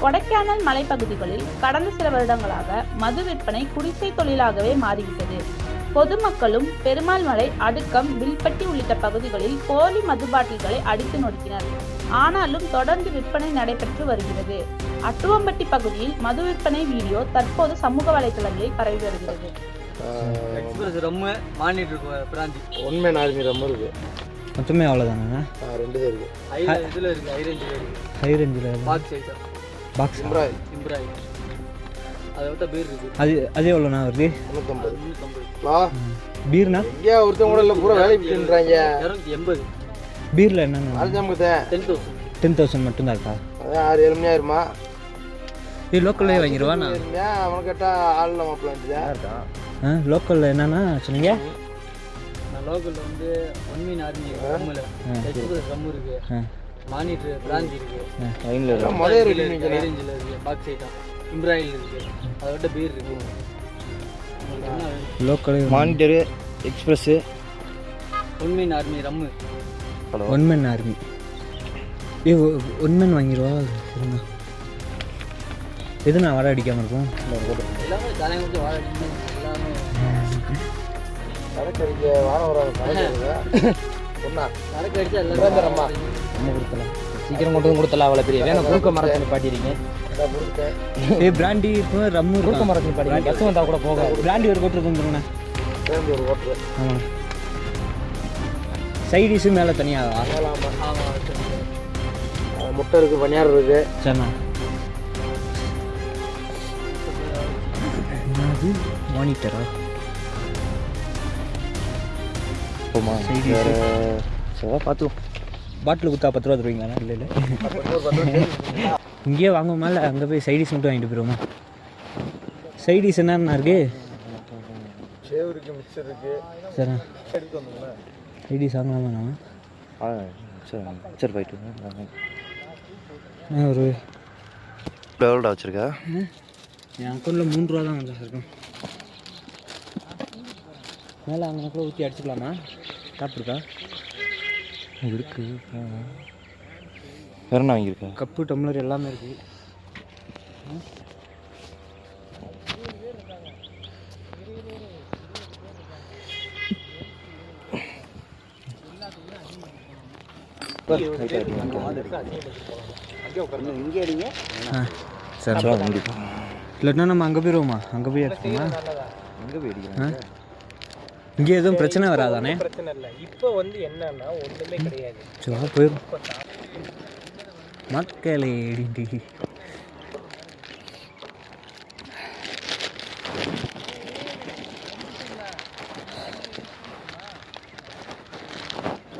கொடைக்கானல் மலைப்பகுதிகளில் கடந்த சில வருடங்களாக மது விற்பனை குடிசை தொழிலாகவே மாறிவிட்டது. பொதுமக்களும் பெருமாள் மலை அடுக்கம் வில்பட்டி உள்ளிட்ட பகுதிகளில் போலி மது பாட்டில்களை அடித்து நொறுக்கினர். ஆனாலும் தொடர்ந்து விற்பனை நடைபெற்று வருகிறது. அட்டுவம்பட்டி பகுதியில் மது விற்பனை வீடியோ தற்போது சமூக வலைதளங்களில் பரவி வருகிறது. எக்ஸ்பிரஸ் ரொம்ப மானிட்டு பிராந்தி. உண்மை ஆர்மி ரொம்ப இருக்கு மொத்தமே அவ்வளோதானண்ணா ஆ, ரெண்டு தான் இருக்கு ஹை ரேஞ்சில் இருக்குது ஹை ரேஞ்சில் பாக்ஸ் ஐட்டம் பாக்ஸ். இம்ப்ராய் அதை விட்ட பீர் இருக்குது அது அது எவ்வளோண்ணா வருது? முந்நூற்றம்பது முந்நூற்றம்பது வா பீர்னா? எங்கேயா ஒருத்தவங்க கூட இல்லை பூரா வேலைக்கு இரநூத்தி எண்பது. பீரில் என்னென்ன அரைஞ்சாமுக்கு டென் தௌசண்ட் டென் தௌசண்ட் மட்டும்தான் இருக்கா? அதான் ஆறு ஏழு மணி ஆயிருமா இது லோக்கல்லே வாங்கிடுவா நான்? அவனை கேட்டால் ஆள் நம்ம பிளான்ட்டு ஆ லோக்கலில் என்னென்னா சொன்னீங்க? நான் லோக்கலில் வந்து ஒன் மீன் ஆர்மி ரம்மில் எக்ஸ்பிரஸ் ரம் இருக்குது ஆ மானிட்ரு பிராந்தி இருக்குது லைனில் முதல் ஹை ரெடி ரேஞ்சில் இருக்குது பாக்ஸ் ஐட்டம் இம்ப்ராயில் இருக்குது அதை விட்ட பீர் இருக்குது local monitor express one man army rum one man army a one man வாங்கிடுவா? சரிண்ணா எதுண்ணா வர அடிக்காமல் இருக்கும்? எல்லாமே தலையை எல்லாமே. கடைக்கு அடிக்க ஒன்றா சரக்கு அடிச்சா எல்லாமே நம்ம கொடுத்தலாம் சீக்கிரம் கொண்டு வந்து கொடுத்தலாம் அவ்வளோ பெரிய. வேணும் குறுக்க மரத்தில் நிப்பாட்டிருக்கீங்க ஏ பிராண்டி இப்போ ரம்மு குறுக்க இருக்கா மரத்தில் நிப்பாட்டிங்க பஸ் வந்தால் கூட போக பிராண்டி ஒரு கொட்டு வந்துருங்கண்ணா சேர்ந்து ஒரு ஓட்டுரு ஆமாம் சைடிஸு மேலே ஆமாம் முட்டை இருக்குது பனியாரம் இருக்குது சரிண்ணா. மானிட்டரா போமா Side வேறு சரி. பார்த்துவோம் பாட்டில் குத்தா பத்து ரூபா தருவீங்களா? இல்லை இல்லை. இங்கேயே வாங்க மேலே அங்கே போய் சைடிஸ் மட்டும் வாங்கிட்டு போயிடுவோமா சைடிஸ் என்னென்ன இருக்கு? சேவ் மிக்சர் சரி. எடுத்து வந்தோம்ல சைடிஸ் வாங்கலாமா நான் சரி சரி போயிட்டு நான் ஒரு எவ்வளோடா வச்சுருக்கா? என் அக்கௌண்ட்டில் மூணு ரூபா தான் வந்து இருக்கும் மேலே அங்கே கூட ஊற்றி அடிச்சுக்கலாமா? டாப் இருக்கா? இருக்கு. வேற என்ன வாங்கியிருக்கா? கப்பு டம்ளர் எல்லாமே இருக்குது இல்லைன்னா நம்ம அங்கே போயிடுவோமா அங்கே போய் எடுத்துக்கோமா எங்கே போய் அடிக்கிறேன் இங்கே எதுவும் பிரச்சனை வராதானே? பிரச்சனை இல்லை. இப்போ வந்து என்னன்னா ஒன்றுமே கிடையாது. வா போயிடும் மக்களே